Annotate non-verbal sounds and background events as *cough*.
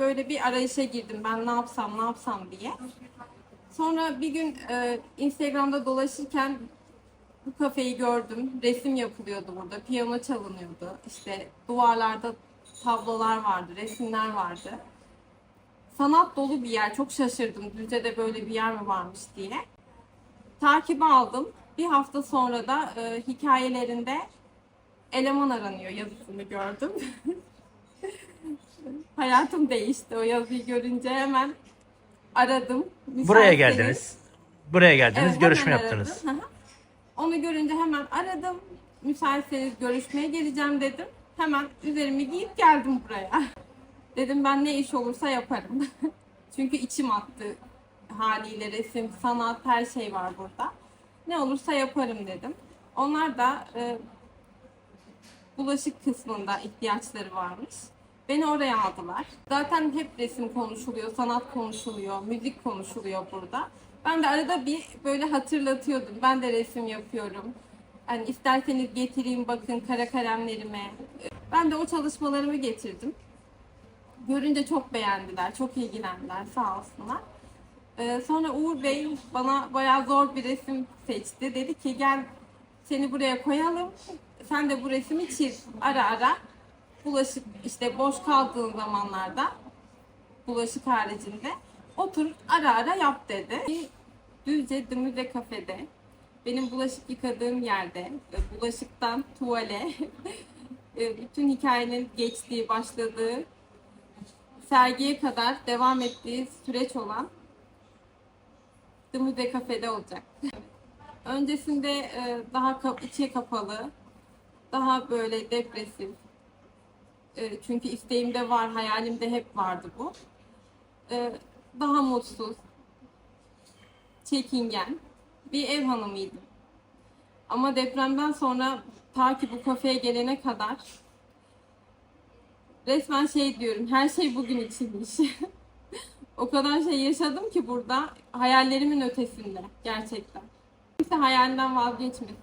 böyle bir arayışa girdim. Ben ne yapsam, ne yapsam diye. Sonra bir gün e, Instagram'da dolaşırken bu kafeyi gördüm. Resim yapılıyordu burada. Piyano çalınıyordu. İşte duvarlarda tablolar vardı, resimler vardı. Sanat dolu bir yer. Çok şaşırdım. Düzce'de böyle bir yer mi varmış diye. Takibi aldım. Bir hafta sonra da e, hikayelerinde eleman aranıyor yazısını gördüm. *laughs* Hayatım değişti o yazıyı görünce hemen aradım. Buraya Müsaitseniz- geldiniz. Buraya geldiniz, Evet, görüşme yaptınız. aradım. Onu görünce hemen aradım. Müsaitseniz görüşmeye geleceğim dedim. Hemen üzerimi giyip geldim buraya. *laughs* Dedim ben ne iş olursa yaparım. *laughs* Çünkü içim attı haliyle resim, sanat her şey var burada. Ne olursa yaparım dedim. Onlar da e, bulaşık kısmında ihtiyaçları varmış. Beni oraya aldılar. Zaten hep resim konuşuluyor, sanat konuşuluyor, müzik konuşuluyor burada. Ben de arada bir böyle hatırlatıyordum. Ben de resim yapıyorum. Hani isterseniz getireyim bakın kara kalemlerime. Ben de o çalışmalarımı getirdim. Görünce çok beğendiler, çok ilgilendiler sağ olsunlar. Ee, sonra Uğur Bey bana bayağı zor bir resim seçti. Dedi ki gel seni buraya koyalım. Sen de bu resmi çiz ara ara. Bulaşık işte boş kaldığın zamanlarda bulaşık haricinde otur ara ara yap dedi. Düzce Dümüze kafede benim bulaşık yıkadığım yerde bulaşıktan tuvale *laughs* e, bütün hikayenin geçtiği, başladığı sergiye kadar devam ettiği süreç olan The Mude Cafe'de olacak. Öncesinde e, daha içe kapalı, daha böyle depresif. E, çünkü isteğimde var, hayalimde hep vardı bu. E, daha mutsuz, çekingen bir ev hanımıydım. Ama depremden sonra ta ki bu kafeye gelene kadar resmen şey diyorum, her şey bugün içinmiş. *laughs* o kadar şey yaşadım ki burada hayallerimin ötesinde gerçekten. Kimse hayalinden vazgeçmesin.